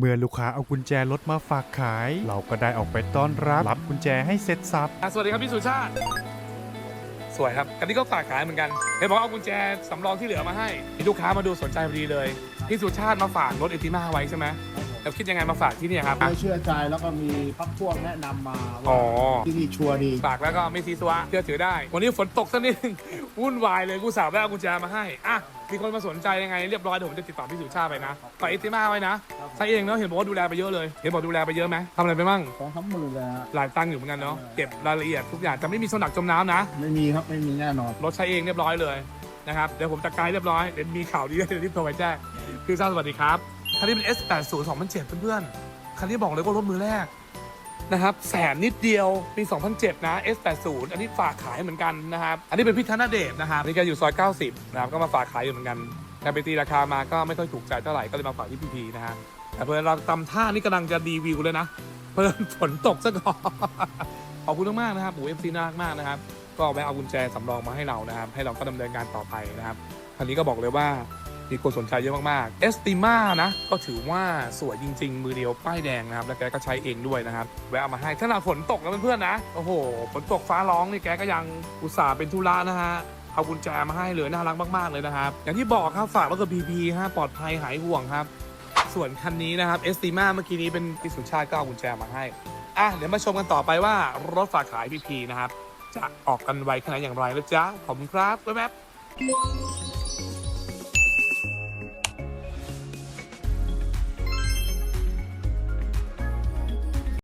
เมื่อลูกค้าเอากุญแจรถมาฝากขาย เราก็ได้ออกไปต้อนรับ รับกุญแจให้เสร็จสับอะสวัสดีครับพี่สุชาติ สวยครับกันนี้ก็ฝากขายเหมือนกันเห็นบอกเอากุญแจสำรองที่เหลือมาให้มีลูกค้ามาดูสนใจพอดีเลย พี่สุชาติมาฝากรถเอติมาไว้ใช่ไหม แล้วคิดยังไงมาฝากที่เนี่ยครับอะไม่เชื่อใจแล้วก็มีพักพวกแนะนำมาอ๋ว่าอ ที่นี่ชัวร์ดี ฝากแล้วก็ไม่ซีซัวเชื่อถือได้ วันนี้ฝนตกสักนิดนึง วุ่นวายเลยกูสาวได้เอากุญแจมาให้ อะ มีคนมาสนใจยังไงเรียบร้อยเดี๋ยวผมจะติดต่อพี่สุชาติไปนะฝากเอติมาไว้นะใช้เองเนาะเห็นบอกว่าดูแลไปเยอะเลย เห็นบอกดูแลไปเยอะไหมทำอะไรไปบ้างสองสามหมื่นเลยฮะหลายตังค์อยู่เหมือนกันเนาะเก็บรายละเอียดทุกอย่างแต่ไม่มีโซนหนักจมน้ำนะ ไม่มีครับไม่มีแน่นอน รถใช้เองเรียบร้อยเลยนะครับ เดี๋ยวผมจัดการให้เรียบร้อย เดี๋ยวมีข่าวดีเดี๋ยวรีบโทรไปแจ้ง คือทราบสวัสดีครับ คันนี้เป็น S80 2007 เพื่อนๆ คันนี้บอกเลยว่ารถมือแรกนะครับแสนนิดเดียวปี 2007 นะ S80 อันนี้ฝากขายเหมือนกันนะครับ อันนี้เป็นพี่ธนเดชนะครับนี่แกอยู่ซอย 90 นะครับ ก็มาฝากขายอยู่เหมือนกันแต่ไปตีราคามาก็ไม่ค่อยถูกใจเท่าไหร่ ก็เลยมาฝากที่พีพีนะฮะ แต่เพื่อนเราตำท่านี่กำลังจะรีวิวเลยนะ เพื่อนฝนตกซะก่อน ขอบคุณมากๆนะครับโอ้เอฟซีน่ารักมากนะครับ ก็แวะเอากุญแจสำรองมาให้เรานะครับ ให้เราก็ดำเนินการต่อไปนะครับคันนี้ก็บอกเลยว่า มีคนสนใจเยอะมากๆเอสติมานะก็ถือว่าสวยจริง ๆ มือเดียวป้ายแดงนะครับ แล้วแกก็ใช้เองด้วยนะครับ แวะเอามาให้ถ้าหาฝนตกนะเพื่อนๆนะ โอ้โห ฝนตกฟ้าร้องนี่แกก็ยังอุตส่าห์เป็นธุระนะฮะเอากุญแจมาให้เลยน่ารักมากๆเลยนะครับ อย่างที่บอกครับฝากรถกับพีพีฮะปลอดภัยหายห่วงครับ ส่วนคันนี้นะครับเอสติมาเมื่อกี้นี้เป็นพิสุชาติก็เอากุญแจมาให้อะเดี๋ยวมาชมกันต่อไปว่ารถฝากขายพีพีนะครับจะออกกันไวขนาดอย่างไรนะจ๊ะขอบคุณครับแป๊บๆ